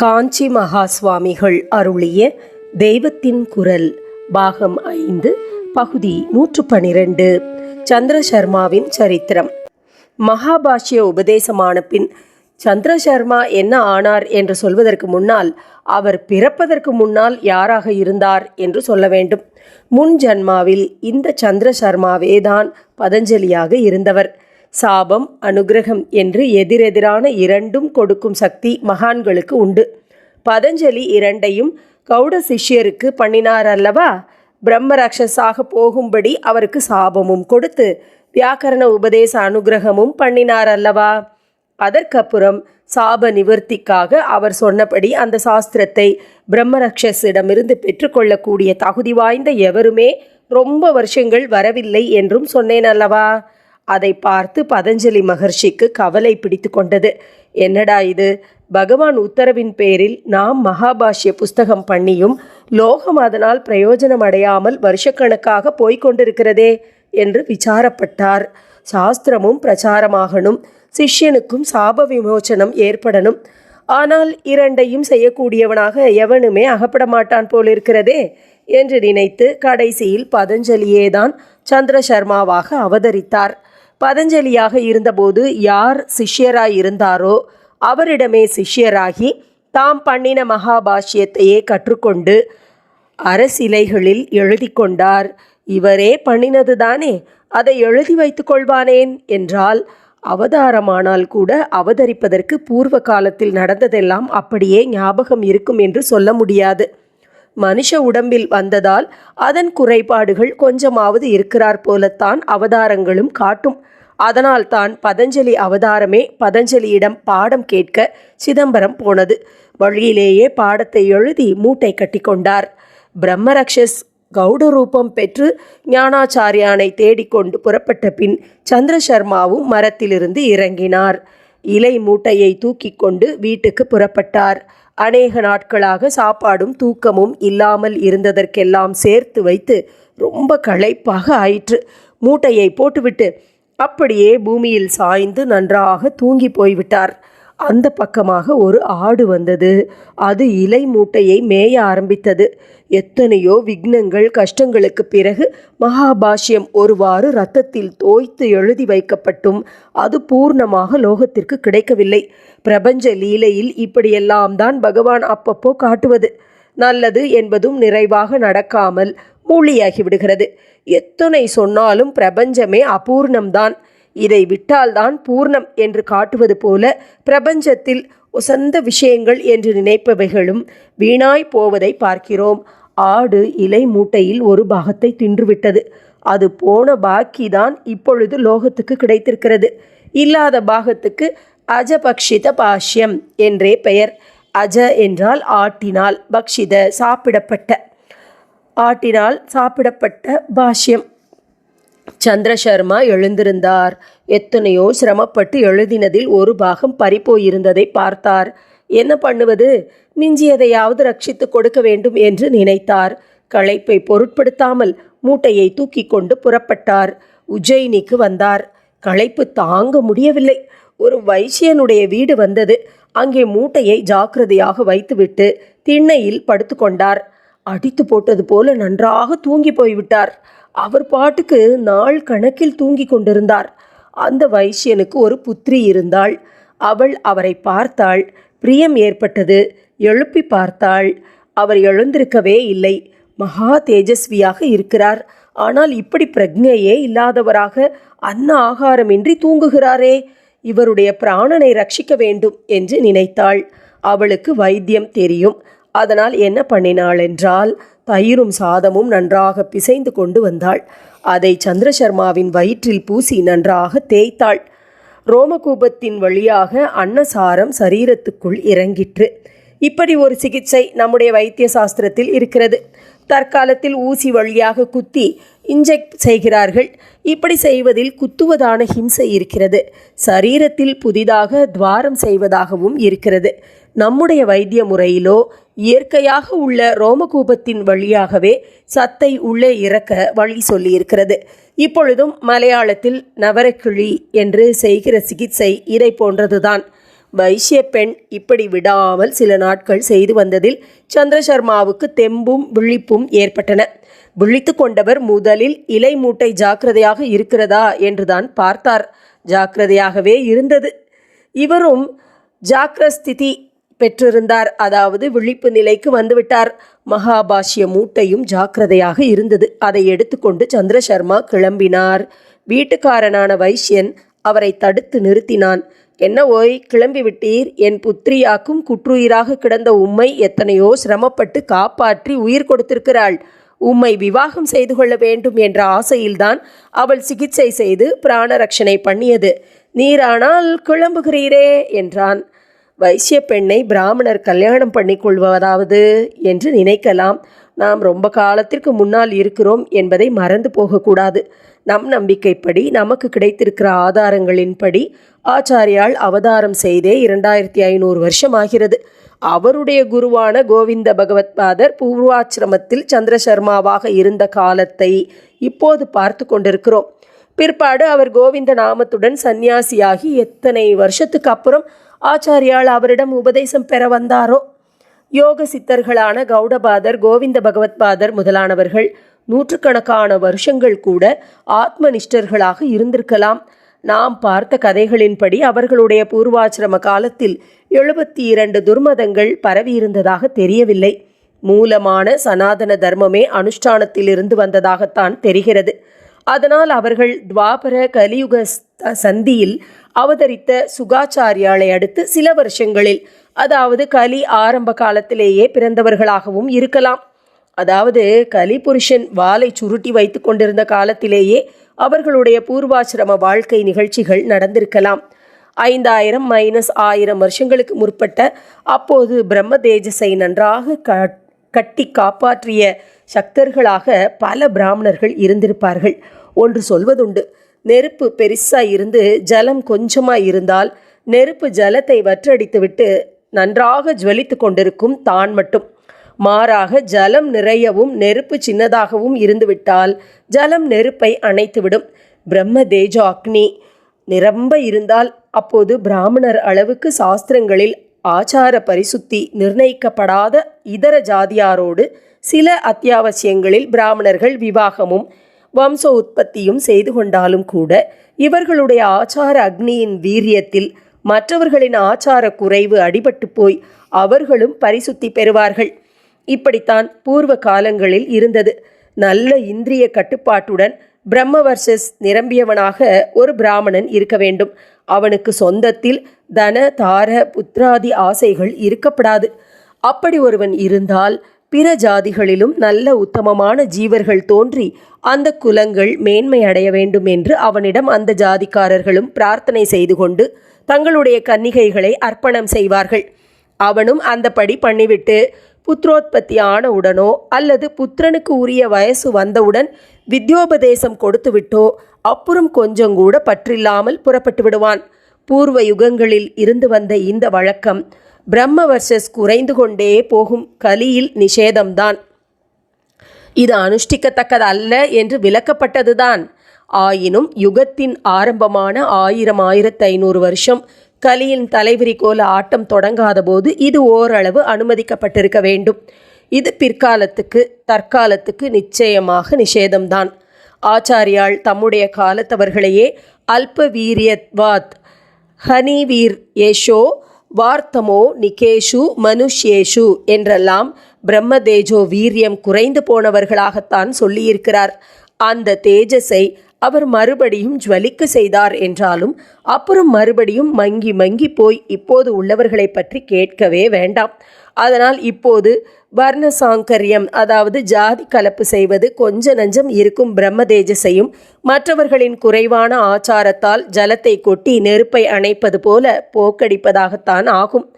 காஞ்சி மகா சுவாமிகள் அருளிய தெய்வத்தின் குரல் பாகம் ஐந்து பகுதி நூற்று பனிரெண்டு. சந்திர சர்மாவின் சரித்திரம். மகாபாஷ்ய உபதேசமான பின் சந்திர சர்மா என்ன ஆனார் என்று சொல்வதற்கு முன்னால் அவர் பிறப்பதற்கு முன்னால் யாராக இருந்தார் என்று சொல்ல வேண்டும். முன் ஜன்மாவில் இந்த சந்திர சர்மாவேதான் பதஞ்சலியாக இருந்தவர். சாபம் அனுகிரகம் என்று எதிரெதிரான இரண்டும் கொடுக்கும் சக்தி மகான்களுக்கு உண்டு. பதஞ்சலி இரண்டையும் கௌட சிஷ்யருக்கு பண்ணினார் அல்லவா? பிரம்மராட்சஸாக போகும்படி அவருக்கு சாபமும் கொடுத்து வியாக்கரண உபதேச அனுகிரகமும் பண்ணினார் அல்லவா? அதற்கப்புறம் சாப நிவர்த்திக்காக அவர் சொன்னபடி அந்த சாஸ்திரத்தை பிரம்மரக்ஷஸிடமிருந்து பெற்றுக்கொள்ளக்கூடிய தகுதி வாய்ந்த எவருமே ரொம்ப வருஷங்கள் வரவில்லை என்றும் சொன்னேன் அல்லவா? அதை பார்த்து பதஞ்சலி மகர்ஷிக்கு கவலை பிடித்து கொண்டது. என்னடா இது? பகவான் உத்தரவின் பேரில் நாம் மகாபாஷ்ய புஸ்தகம் பண்ணியும் லோகம் அதனால் பிரயோஜனம் அடையாமல் வருஷக்கணக்காக போய்கொண்டிருக்கிறதே என்று விசாரப்பட்டார். சாஸ்திரமும் பிரச்சாரமாகணும் சிஷ்யனுக்கும் சாப விமோச்சனம் ஏற்படணும். ஆனால் இரண்டையும் செய்யக்கூடியவனாக எவனுமே அகப்பட மாட்டான் போலிருக்கிறதே என்று நினைத்து கடைசியில் பதஞ்சலியேதான் சந்திர சர்மாவாக அவதரித்தார். பதஞ்சலியாக இருந்தபோது யார் சிஷ்யராய் இருந்தாரோ அவரிடமே சிஷ்யராகி தாம் பண்ணின மகாபாஷ்யத்தையே கற்றுக்கொண்டு அரசிலைகளில் எழுதி கொண்டார். இவரே பண்ணினது தானே அதை எழுதி வைத்து கொள்வானேன்? என்றால் அவதாரமானால் கூட அவதரிப்பதற்கு பூர்வ காலத்தில் நடந்ததெல்லாம் அப்படியே ஞாபகம் இருக்கும் என்று சொல்ல முடியாது. மனுஷ உடம்பில் வந்ததால் அதன் குறைபாடுகள் கொஞ்சமாவது இருக்கிறார் போலத்தான் அவதாரங்களும் காட்டும். அதனால் தான் பதஞ்சலி அவதாரமே பதஞ்சலியிடம் பாடம் கேட்க சிதம்பரம் போனது. வழியிலேயே பாடத்தை எழுதி மூட்டை கட்டிக்கொண்டார் பிரம்மரக்ஷஸ் கௌட ரூபம் பெற்று ஞானாச்சாரியானை தேடிக்கொண்டு புறப்பட்ட பின் சந்திரசர்மாவும் மரத்திலிருந்து இறங்கினார். இலை மூட்டையை தூக்கி கொண்டு வீட்டுக்கு புறப்பட்டார். அநேக நாட்களாக சாப்பாடும் தூக்கமும் இல்லாமல் இருந்ததற்கெல்லாம் சேர்த்து வைத்து ரொம்ப களைப்பாக ஆயிற்று. மூட்டையை போட்டுவிட்டு அப்படியே பூமியில் சாய்ந்து நன்றாக தூங்கி போய்விட்டார். அந்த பக்கமாக ஒரு ஆடு வந்தது. அது இலை மூட்டையை மேய ஆரம்பித்தது. எத்தனையோ விக்னங்கள் கஷ்டங்களுக்கு பிறகு மகாபாஷ்யம் ஒருவாறு ரத்தத்தில் தோய்த்து எழுதி வைக்கப்பட்டும். அது பூர்ணமாக லோகத்திற்கு கிடைக்கவில்லை. பிரபஞ்ச லீலையில் இப்படியெல்லாம் தான் பகவான் அப்பப்போ காட்டுவது. நல்லது என்பதும் நிறைவாக நடக்காமல் மூலியாகி விடுகிறது எத்தனை சொன்னாலும் பிரபஞ்சமே அபூர்ணம்தான். இதை விட்டால்தான் பூர்ணம் என்று காட்டுவது போல பிரபஞ்சத்தில் உசந்த விஷயங்கள் என்று நினைப்பவைகளும் வீணாய் போவதை பார்க்கிறோம். ஆடு இலை மூட்டையில் ஒரு பாகத்தை தின்றுவிட்டது. அது போன பாக்கிதான் இப்பொழுது லோகத்துக்கு கிடைத்திருக்கிறது. இல்லாத பாகத்துக்கு அஜபக்ஷித பாஷ்யம் என்றே பெயர். அஜ என்றால் ஆட்டினால் பக்ஷித சாப்பிடப்பட்ட. ஆட்டினால் சாப்பிடப்பட்ட பாஷ்யம். சந்திரசர்மா எழுந்திருந்தார். எத்தனையோ சிரமப்பட்டு எழுதினதில் ஒரு பாகம் பறிப்போயிருந்ததை பார்த்தார். என்ன பண்ணுவது? மிஞ்சியதையாவது ரட்சித்து கொடுக்க வேண்டும் என்று நினைத்தார். களைப்பை பொருட்படுத்தாமல் மூட்டையை தூக்கி கொண்டு புறப்பட்டார். உஜ்ஜயினிக்கு வந்தார். களைப்பு தாங்க முடியவில்லை. ஒரு வைசியனுடைய வீடு வந்தது. அங்கே மூட்டையை ஜாக்கிரதையாக வைத்துவிட்டு திண்ணையில் படுத்துக்கொண்டார் அடித்து போட்டது போல நன்றாக தூங்கி போய்விட்டார். அவர் பாட்டுக்கு நாள் கணக்கில் தூங்கி கொண்டிருந்தார். அந்த வைசியனுக்கு ஒரு புத்திரி இருந்தாள். அவள் அவரை பார்த்தாள். பிரியம் ஏற்பட்டது. எழுப்பி பார்த்தாள். அவர் எழுந்திருக்கவே இல்லை. மகா தேஜஸ்வியாக இருக்கிறார். ஆனால் இப்படி பிரக்ஞையே இல்லாதவராக அன்ன ஆகாரமின்றி தூங்குகிறாரே. இவருடைய பிராணனை ரட்சிக்க வேண்டும் என்று நினைத்தாள். அவளுக்கு வைத்தியம் தெரியும். அதனால் என்ன பண்ணினாள் என்றால் தயிரும் சாதமும் நன்றாக பிசைந்து கொண்டு வந்தாள். அதை சந்திரசர்மாவின் வயிற்றில் பூசி நன்றாக தேய்த்தாள். ரோமகூபத்தின் வழியாக அன்னசாரம் சரீரத்துக்குள் இறங்கிற்று. இப்படி ஒரு சிகிச்சை நம்முடைய வைத்திய சாஸ்திரத்தில் இருக்கிறது. தற்காலத்தில் ஊசி வழியாக குத்தி இன்ஜெக்ட் செய்கிறார்கள். இப்படி செய்வதில் குத்துவதான ஹிம்சை இருக்கிறது. சரீரத்தில் புதிதாக துவாரம் செய்வதாகவும் இருக்கிறது. நம்முடைய வைத்திய முறையிலோ இயற்கையாக உள்ள ரோமகூபத்தின் வழியாகவே சத்தை உள்ளே இறக்க வழி சொல்லியிருக்கிறது. இப்பொழுதும் மலையாளத்தில் நவரக்கிழி என்று செய்கிற சிகிச்சை இதை போன்றதுதான். வைசிய பெண் இப்படி விடாமல் சில நாட்கள் செய்து வந்ததில் சந்திரசர்மாவுக்கு தெம்பும் விழிப்பும் ஏற்பட்டன. விழித்து கொண்டவர் முதலில் இலை மூட்டை ஜாக்கிரதையாக இருக்கிறதா என்றுதான் பார்த்தார். ஜாக்கிரதையாகவே இருந்தது. இவரும் ஜாக்கிரஸ்திதி பெற்றிருந்தார். அதாவது விழிப்பு நிலைக்கு வந்துவிட்டார். மகாபாஷ்ய மூட்டையும் ஜாக்கிரதையாக இருந்தது. அதை எடுத்துக்கொண்டு சந்திரசர்மா கிளம்பினார். வீட்டுக்காரனான வைஷ்யன் அவரை தடுத்து நிறுத்தினான். என்ன ஓய் கிளம்பி விட்டீர்? என் புத்திரியாக்கும் குற்றுயிராக கிடந்த உம்மை எத்தனையோ சிரமப்பட்டு காப்பாற்றி உயிர் கொடுத்திருக்கிறாள். உம்மை விவாகம் செய்து கொள்ள வேண்டும் என்ற ஆசையில்தான் அவள் சிகிச்சை செய்து பிராணரட்சணை பண்ணியது. நீரானால் கிளம்புகிறீரே என்றான். வைசிய பெண்ணை பிராமணர் கல்யாணம் பண்ணிக் கொள்வதாவது என்று நினைக்கலாம். நாம் ரொம்ப காலத்திற்கு முன்னால் இருக்கிறோம் என்பதை மறந்து போகக்கூடாது. நம் நம்பிக்கைப்படி நமக்கு கிடைத்திருக்கிற ஆதாரங்களின்படி ஆச்சாரியால் அவதாரம் செய்தே இரண்டாயிரத்தி ஐநூறு வருஷம் ஆகிறது அவருடைய குருவான கோவிந்த பகவத்பாதர் பூர்வாசிரமத்தில் சந்திரசர்மாவாக இருந்த காலத்தை இப்போது பார்த்து கொண்டிருக்கிறோம். பிற்பாடு அவர் கோவிந்த நாமத்துடன் சந்நியாசியாகி எத்தனை வருஷத்துக்கு அப்புறம் ஆச்சாரியால் அவரிடம் உபதேசம் பெற வந்தாரோ? யோக சித்தர்களான கௌடபாதர் கோவிந்த பகவத்பாதர் முதலானவர்கள் நூற்றுக்கணக்கான வருஷங்கள் கூட ஆத்மனிஷ்டர்களாக இருந்திருக்கலாம். நாம் பார்த்த கதைகளின்படி அவர்களுடைய பூர்வாசிரம காலத்தில் எழுபத்தி இரண்டு துர்மதங்கள் பரவியிருந்ததாக தெரியவில்லை. மூலமான சனாதன தர்மமே அனுஷ்டானத்திலிருந்து வந்ததாகத்தான் தெரிகிறது. அதனால் அவர்கள் துவாபர கலியுக சந்தியில் அவதரித்த சுகாச்சாரியாளை அடுத்து சில வருஷங்களில் அதாவது கலி ஆரம்ப காலத்திலேயே பிறந்தவர்களாகவும் இருக்கலாம். அதாவது கலிபுருஷன் வாளை சுருட்டி வைத்து கொண்டிருந்த காலத்திலேயே அவர்களுடைய பூர்வாசிரம வாழ்க்கை நிகழ்ச்சிகள் நடந்திருக்கலாம். ஐந்தாயிரம் மைனஸ் ஆயிரம் வருஷங்களுக்கு முற்பட்ட அப்போது பிரம்ம தேஜஸை நன்றாக கட்டி காப்பாற்றிய சக்தர்களாக பல பிராமணர்கள் இருந்திருப்பார்கள். ஒன்று சொல்வதுண்டு நெருப்பு பெருசாக இருந்து ஜலம் கொஞ்சமாக இருந்தால் நெருப்பு ஜலத்தை வற்றடித்துவிட்டு நன்றாக ஜுவலித்து கொண்டிருக்கும் தான் மட்டும். மாறாக ஜலம் நிறையவும் நெருப்பு சின்னதாகவும் இருந்துவிட்டால் ஜலம் நெருப்பை அணைத்துவிடும். பிரம்ம தேஜோ அக்னி. நிரம்ப இருந்தால் அப்போது பிராமணர் அளவுக்கு சாஸ்திரங்களில் ஆச்சார பரிசுத்தி நிர்ணயிக்கப்படாத இதர ஜாதியாரோடு சில அத்தியாவசியங்களில் பிராமணர்கள் விவாகமும் வம்ச உற்பத்தியும் செய்து கொண்டாலும் கூட இவர்களுடைய ஆச்சார அக்னியின் வீரியத்தில் மற்றவர்களின் ஆச்சார குறைவு அடிபட்டு போய் அவர்களும் பரிசுத்தி பெறுவார்கள். இப்படித்தான் பூர்வ காலங்களில் இருந்தது. நல்ல இந்திரிய கட்டுப்பாட்டுடன் பிரம்ம வர்சஸ் நிரம்பியவனாக ஒரு பிராமணன் இருக்க வேண்டும். அவனுக்கு சொந்தத்தில் தன தார புத்திராதி ஆசைகள் இருக்கப்படாது. அப்படி ஒருவன் இருந்தால் பிற ஜாதிகளிலும் நல்ல உத்தமமான ஜீவர்கள் தோன்றி அந்த குலங்கள் மேன்மை அடைய வேண்டும் என்று அவனிடம் அந்த ஜாதிக்காரர்களும் பிரார்த்தனை செய்து கொண்டு தங்களுடைய கன்னிகைகளை அர்ப்பணம் செய்வார்கள். அவனும் அந்தபடி பண்ணிவிட்டு புத்திரோத்பத்தி ஆனவுடனோ அல்லது புத்திரனுக்கு உரிய வயசு வந்தவுடன் வித்யோபதேசம் கொடுத்துவிட்டோ அப்புறம் கொஞ்சம் கூட பற்றில்லாமல் புறப்பட்டு விடுவான். பூர்வ யுகங்களில் இருந்து வந்த இந்த வழக்கம் பிரம்ம வர்சஸ் குறைந்து கொண்டே போகும் கலியில் நிஷேதம்தான். இது அனுஷ்டிக்கத்தக்கதல்ல என்று விளக்கப்பட்டதுதான். ஆயினும் யுகத்தின் ஆரம்பமான ஆயிரம் ஆயிரத்து ஐநூறு வருஷம் கலியின் தலைவிரி கோல ஆட்டம் தொடங்காத போது இது ஓரளவு அனுமதிக்கப்பட்டிருக்க வேண்டும். இது பிற்காலத்துக்கு தற்காலத்துக்கு நிச்சயமாக நிஷேதம்தான். ஆச்சாரியால் தம்முடைய காலத்தவர்களையே அல்ப வீரியத்வாத் ஹனிவீர் ஏஷோ வார்த்தமோ நிகேஷு மனுஷ்யேஷு என்றெல்லாம் பிரம்ம தேஜோ வீரியம் குறைந்து போனவர்களாகத்தான் சொல்லியிருக்கிறார். அந்த தேஜஸை அவர் மறுபடியும் ஜுவலிக்க செய்தார் என்றாலும் அப்புறம் மறுபடியும் மங்கி மங்கி போய் இப்போது உள்ளவர்களை பற்றி கேட்கவே வேண்டாம். அதனால் இப்போது வர்ண சாங்கரியம் அதாவது ஜாதி கலப்பு செய்வது கொஞ்ச நஞ்சம் இருக்கும் பிரம்ம தேஜசையும் மற்றவர்களின் குறைவான ஆச்சாரத்தால் ஜலத்தை கொட்டி நெருப்பை அணைப்பது போல போக்கடிப்பதாகத்தான் ஆகும்.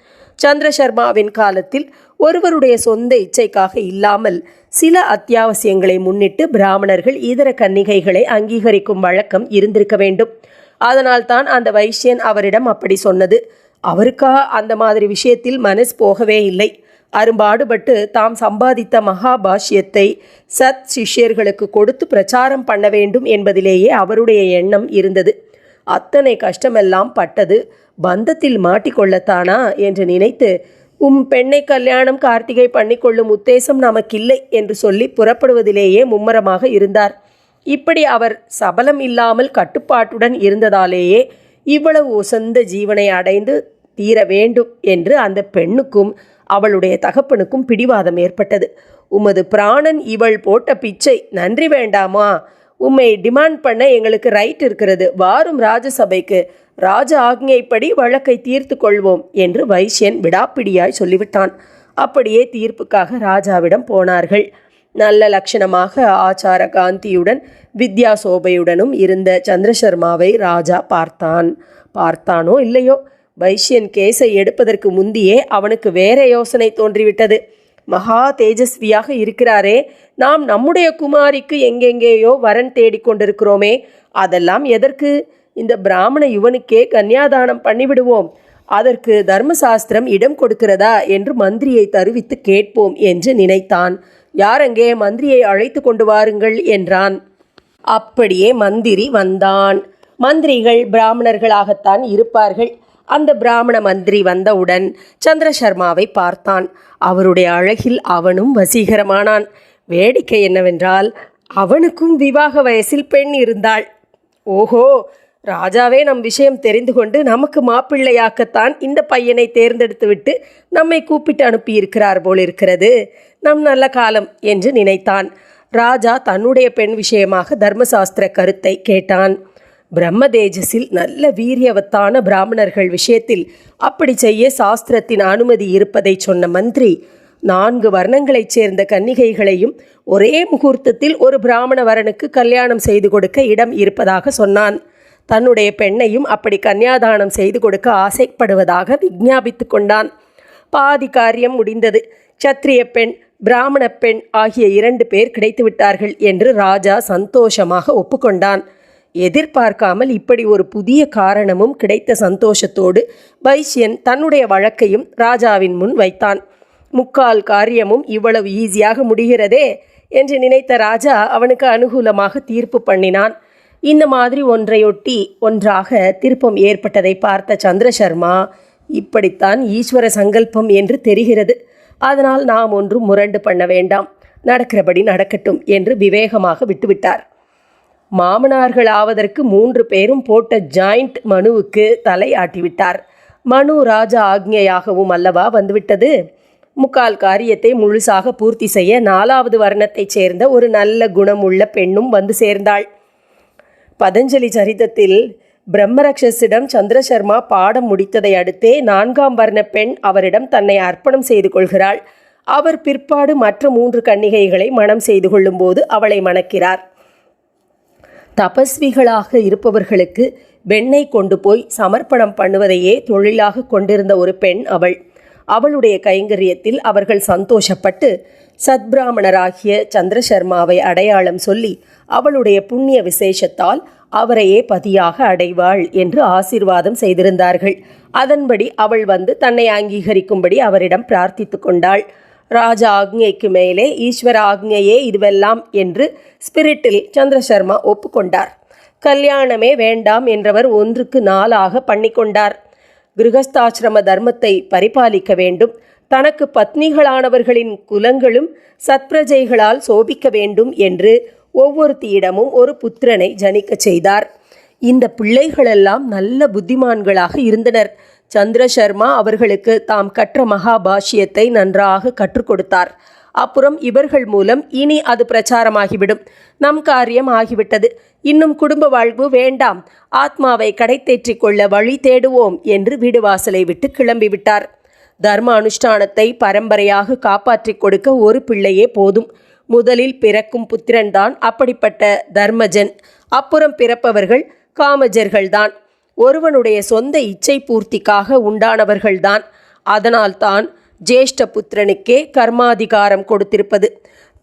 சந்திரசர்மாவின் காலத்தில் ஒருவருடைய சொந்த இச்சைக்காக இல்லாமல் சில அத்தியாவசியங்களை முன்னிட்டு பிராமணர்கள் இதர கன்னிகைகளை அங்கீகரிக்கும் வழக்கம் இருந்திருக்க வேண்டும். அதனால்தான் அந்த வைஷ்யன் அவரிடம் அப்படி சொன்னது. அவருக்கா அந்த மாதிரி விஷயத்தில் மனசு போகவே இல்லை. அரும்பாடுபட்டு தாம் சம்பாதித்த மகாபாஷ்யத்தை சத் சிஷ்யர்களுக்கு கொடுத்து பிரச்சாரம் பண்ண வேண்டும் என்பதிலேயே அவருடைய எண்ணம் இருந்தது. அத்தனை கஷ்டமெல்லாம் பட்டது பந்தத்தில் மாட்டிக்கொள்ளத்தானா என்று நினைத்து உம் பெண்ணை கல்யாணம் கார்த்திகை பண்ணிக்கொள்ளும் உத்தேசம் நமக்கில்லை என்று சொல்லி புறப்படுவதிலேயே மும்மரமாக இருந்தார். இப்படி அவர் சபலம் இல்லாமல் கட்டுப்பாட்டுடன் இருந்ததாலேயே இவ்வளவு உசந்த ஜீவனை அடைந்து தீர வேண்டும் என்று அந்த பெண்ணுக்கும் அவளுடைய தகப்பனுக்கும் பிடிவாதம் ஏற்பட்டது. உமது பிராணன் இவள் போட்ட பிச்சை நன்றி வேண்டாமா? உம்மை டிமாண்ட் பண்ண எங்களுக்கு ரைட் இருக்கிறது. வாரும் ராஜசபைக்கு ராஜ ஆக்ஞைப்படி வழக்கை தீர்த்து கொள்வோம் என்று வைசியன் விடாப்பிடியாய் சொல்லிவிட்டான். அப்படியே தீர்ப்புக்காக ராஜாவிடம் போனார்கள். நல்ல லட்சணமாக ஆச்சார காந்தியுடன் வித்யா சோபையுடனும் இருந்த சந்திரசர்மாவை ராஜா பார்த்தான். பார்த்தானோ இல்லையோ? வைஷ்யன் கேஸை எடுப்பதற்கு முந்தியே அவனுக்கு வேற யோசனை தோன்றிவிட்டது. மகா தேஜஸ்வியாக இருக்கிறாரே நாம் நம்முடைய குமாரிக்கு எங்கெங்கேயோ வரன் தேடிக்கொண்டிருக்கிறோமே அதெல்லாம் எதற்கு? இந்த பிராமண யுவனுக்கே கன்னியாதானம் பண்ணிவிடுவோம். அதற்கு தர்மசாஸ்திரம் இடம் கொடுக்கிறதா என்று மந்திரியை தருவித்து கேட்போம் என்று நினைத்தான். யாரங்கே மந்திரியை அழைத்து கொண்டு வாருங்கள் என்றான். அப்படியே மந்திரி வந்தான். மந்திரிகள் பிராமணர்களாகத்தான் இருப்பார்கள். அந்த பிராமண மந்திரி வந்தவுடன் சந்திரசர்மாவை பார்த்தான். அவருடைய அழகில் அவனும் வசீகரமானான். வேடிக்கை என்னவென்றால் அவனுக்கும் விவாக வயசில் பெண் இருந்தாள். ஓஹோ ராஜாவே நம் விஷயம் தெரிந்து கொண்டு நமக்கு மாப்பிள்ளையாக்கத்தான் இந்த பையனை தேர்ந்தெடுத்துவிட்டு நம்மை கூப்பிட்டு அனுப்பியிருக்கிறார் போலிருக்கிறது. நம் நல்ல காலம் என்று நினைத்தான். ராஜா தன்னுடைய பெண் விஷயமாக தர்மசாஸ்திர கருத்தை கேட்டான். பிரம்ம தேஜஸில் நல்ல வீரியவத்தான பிராமணர்கள் விஷயத்தில் அப்படி செய்ய சாஸ்திரத்தின் அனுமதி இருப்பதை சொன்ன மந்திரி நான்கு வர்ணங்களைச் சேர்ந்த கன்னிகைகளையும் ஒரே முகூர்த்தத்தில் ஒரு பிராமண வரனுக்கு கல்யாணம் செய்து கொடுக்க இடம் இருப்பதாக சொன்னான். தன்னுடைய பெண்ணையும் அப்படி கன்னியாதானம் செய்து கொடுக்க ஆசைப்படுவதாக விஜாபித்து கொண்டான். பாதி காரியம் முடிந்தது. சத்திரிய பெண் பிராமண பெண் ஆகிய இரண்டு பேர் கிடைத்து விட்டார்கள் என்று ராஜா சந்தோஷமாக ஒப்புக்கொண்டான். எதிர்பார்க்காமல் இப்படி ஒரு புதிய காரணமும் கிடைத்த சந்தோஷத்தோடு வைசியன் தன்னுடைய வழக்கையும் ராஜாவின் முன் வைத்தான். முக்கால் காரியமும் இவ்வளவு ஈஸியாக முடிகிறதே என்று நினைத்த ராஜா அவனுக்கு அனுகூலமாக தீர்ப்பு பண்ணினான். இந்த மாதிரி ஒன்றையொட்டி ஒன்றாக திருப்பம் ஏற்பட்டதை பார்த்த சந்திரசர்மா இப்படித்தான் ஈஸ்வர சங்கல்பம் என்று தெரிகிறது. அதனால் நாம் ஒன்றும் முரண்டு பண்ண வேண்டாம். நடக்கிறபடி நடக்கட்டும் என்று விவேகமாக விட்டுவிட்டார். மாமனார்கள் ஆவதற்கு மூன்று பேரும் போட்ட ஜாயிண்ட் மனுவுக்கு தலை ஆட்டிவிட்டார் மனு ராஜா ஆக்ஞையாகவும் அல்லவா வந்துவிட்டது? முக்கால் காரியத்தை முழுசாக பூர்த்தி செய்ய நாலாவது வர்ணத்தைச் சேர்ந்த ஒரு நல்ல குணமுள்ள பெண்ணும் வந்து சேர்ந்தாள். பதஞ்சலி சரிதத்தில் பிரம்மரக்ஷஸிடம் சந்திரசர்மா பாடம் முடித்ததை அடுத்தே நான்காம் வர்ண பெண் அவரிடம் தன்னை அர்ப்பணம் செய்து கொள்கிறாள். அவர் பிற்பாடு மற்ற மூன்று கன்னிகைகளை மனம் செய்து கொள்ளும்போது அவளை மணக்கிறார். தபஸ்விகளாக இருப்பவர்களுக்கு வெண்ணெய் கொண்டு போய் சமர்ப்பணம் பண்ணுவதையே தொழிலாக கொண்டிருந்த ஒரு பெண் அவள். அவளுடைய கைங்கரியத்தில் அவர்கள் சந்தோஷப்பட்டு சத்பிராமணராகிய சந்திரசர்மாவை அடையாளம் சொல்லி அவளுடைய புண்ணிய விசேஷத்தால் அவரையே பதியாக அடைவாள் என்று ஆசீர்வாதம் செய்திருந்தார்கள். அதன்படி அவள் வந்து தன்னை அங்கீகரிக்கும்படி அவரிடம் பிரார்த்தித்து கொண்டாள். ராஜா ஆக்ஞைக்கு மேலே ஈஸ்வர ஆக்ஞையே இதுவெல்லாம் என்று ஸ்பிரிட்டில் சந்திரசர்மா ஒப்புக்கொண்டார். கல்யாணமே வேண்டாம் என்றவர் ஒன்றுக்கு நாளாக பண்ணிக்கொண்டார். கிருகஸ்தாசிரம தர்மத்தை பரிபாலிக்க வேண்டும். தனக்கு பத்னிகளானவர்களின் குலங்களும் சத்பிரஜைகளால் சோபிக்க வேண்டும் என்று ஒவ்வொருத்தியிடமும் ஒரு புத்திரனை ஜனிக்கச் செய்தார். இந்த பிள்ளைகளெல்லாம் நல்ல புத்திமான்களாக இருந்தனர். சந்திரசர்மா அவர்களுக்கு தாம் கற்ற மகாபாஷ்யத்தை நன்றாக கற்றுக் கொடுத்தார். அப்புறம் இவர்கள் மூலம் இனி அது பிரச்சாரமாகிவிடும். நம் காரியம் ஆகிவிட்டது. இன்னும் குடும்ப வாழ்வு வேண்டாம். ஆத்மாவை கடைத்தேற்றிக் கொள்ள வழி தேடுவோம் என்று வீடு வாசலை விட்டு கிளம்பிவிட்டார் தர்ம அனுஷ்டானத்தை பரம்பரையாக காப்பாற்றிக் கொடுக்க ஒரு பிள்ளையே போதும். முதலில் பிறக்கும் புத்திரன்தான் அப்படிப்பட்ட தர்மஜன். அப்புறம் பிறப்பவர்கள் காமஜர்கள்தான். ஒருவனுடைய சொந்த இச்சை பூர்த்திக்காக உண்டானவர்கள்தான். அதனால்தான் ஜேஷ்ட புத்திரனுக்கே கர்மாதிகாரம் கொடுத்திருப்பது.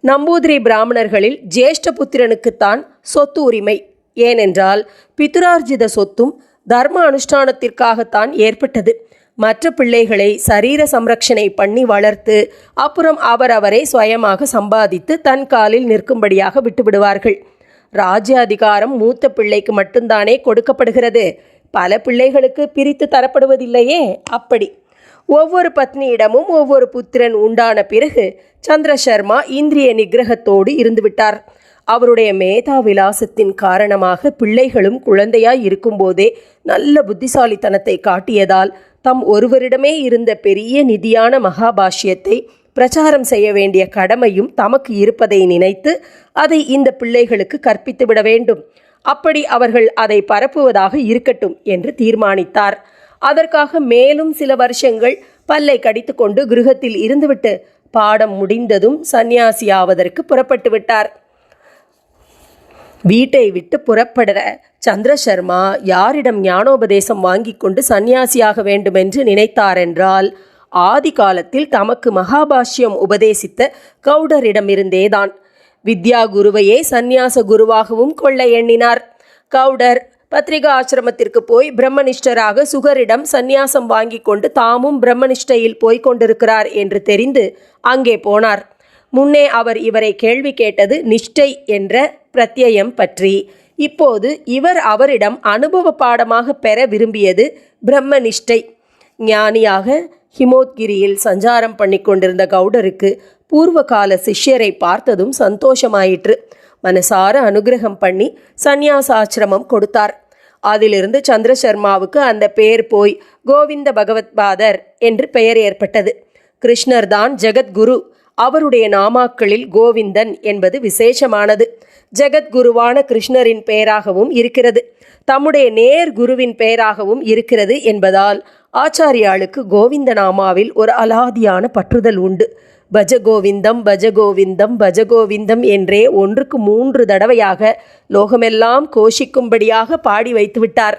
நம்பூதிரி பிராமணர்களில் ஜேஷ்ட புத்திரனுக்குத்தான் சொத்து உரிமை. ஏனென்றால் பிதுரார்ஜித சொத்தும் தர்ம அனுஷ்டானத்திற்காகத்தான் ஏற்பட்டது. மற்ற பிள்ளைகளை சரீர சம்ரக்ஷனை பண்ணி வளர்த்து அப்புறம் அவரவரை சுயமாக சம்பாதித்து தன் காலில் நிற்கும்படியாக விட்டுவிடுவார்கள். ராஜ்ய அதிகாரம் மூத்த பிள்ளைக்கு மட்டும்தானே கொடுக்கப்படுகிறது. பல பிள்ளைகளுக்கு பிரித்து தரப்படுவதில்லையே? அப்படி. ஒவ்வொரு பத்னியிடமும் ஒவ்வொரு புத்திரன் உண்டான பிறகு சந்திர சர்மா இந்திரிய நிகிரகத்தோடு இருந்துவிட்டார். அவருடைய மேதா விலாசத்தின் காரணமாக பிள்ளைகளும் குழந்தையாய் இருக்கும்போதே நல்ல புத்திசாலித்தனத்தை காட்டியதால் தம் ஒருவரிடமே இருந்த பெரிய நிதியான மகாபாஷ்யத்தை பிரச்சாரம் செய்ய வேண்டிய கடமையும் தமக்கு இருப்பதை நினைத்து அதை இந்த பிள்ளைகளுக்கு கற்பித்து விட வேண்டும். அப்படி அவர்கள் அதை பரப்புவதாக இருக்கட்டும் என்று தீர்மானித்தார். அதற்காக மேலும் சில வருஷங்கள் பல்லை கடித்துக்கொண்டு கிருகத்தில் இருந்துவிட்டு பாடம் முடிந்ததும் சந்நியாசியாவதற்கு புறப்பட்டு விட்டார். வீட்டை விட்டு புறப்படுற சந்திர சர்மா யாரிடம் ஞானோபதேசம் வாங்கி கொண்டு சந்நியாசியாக வேண்டுமென்று நினைத்தாரென்றால் ஆதி காலத்தில் தமக்கு மகாபாஷ்யம் உபதேசித்த கவுடரிடமிருந்தேதான் வித்யா குருவையே சந்நியாச குருவாகவும் கொள்ள எண்ணினார். கவுடர் பத்திரிகா ஆசிரமத்திற்கு போய் பிரம்மனிஷ்டராக சுகரிடம் சந்நியாசம் வாங்கி கொண்டு தாமும் பிரம்மனிஷ்டையில் போய்க் கொண்டிருக்கிறார் என்று தெரிந்து அங்கே போனார். முன்னே அவர் இவரை கேள்வி கேட்டது நிஷ்டை என்ற பிரத்யயம் பற்றி. இப்போது இவர் அவரிடம் அனுபவ பாடமாக பெற விரும்பியது பிரம்மனிஷ்டை. ஞானியாக ஹிமோத்கிரியில் சஞ்சாரம் பண்ணி கொண்டிருந்த கவுடருக்கு பூர்வகால சிஷ்யரை பார்த்ததும் சந்தோஷமாயிற்று. மனசார அனுகிரகம் பண்ணி சந்நியாசாசிரமம் கொடுத்தார். அதிலிருந்து சந்திரசர்மாவுக்கு அந்த பெயர் போய் கோவிந்த பகவத்பாதர் என்று பெயர் ஏற்பட்டது. கிருஷ்ணர் தான் ஜெகத்குரு. அவருடைய நாமாக்களில் கோவிந்தன் என்பது விசேஷமானது. ஜெகத்குருவான கிருஷ்ணரின் பெயராகவும் இருக்கிறது. தம்முடைய நேர் குருவின் பெயராகவும் இருக்கிறது என்பதால் ஆச்சாரியாளுக்கு கோவிந்த நாமாவில் ஒரு அலாதியான பற்றுதல் உண்டு. பஜகோவிந்தம் பஜகோவிந்தம் பஜகோவிந்தம் என்றே ஒன்றுக்கு மூன்று தடவையாக லோகமெல்லாம் கோஷிக்கும்படியாக பாடி வைத்துவிட்டார்.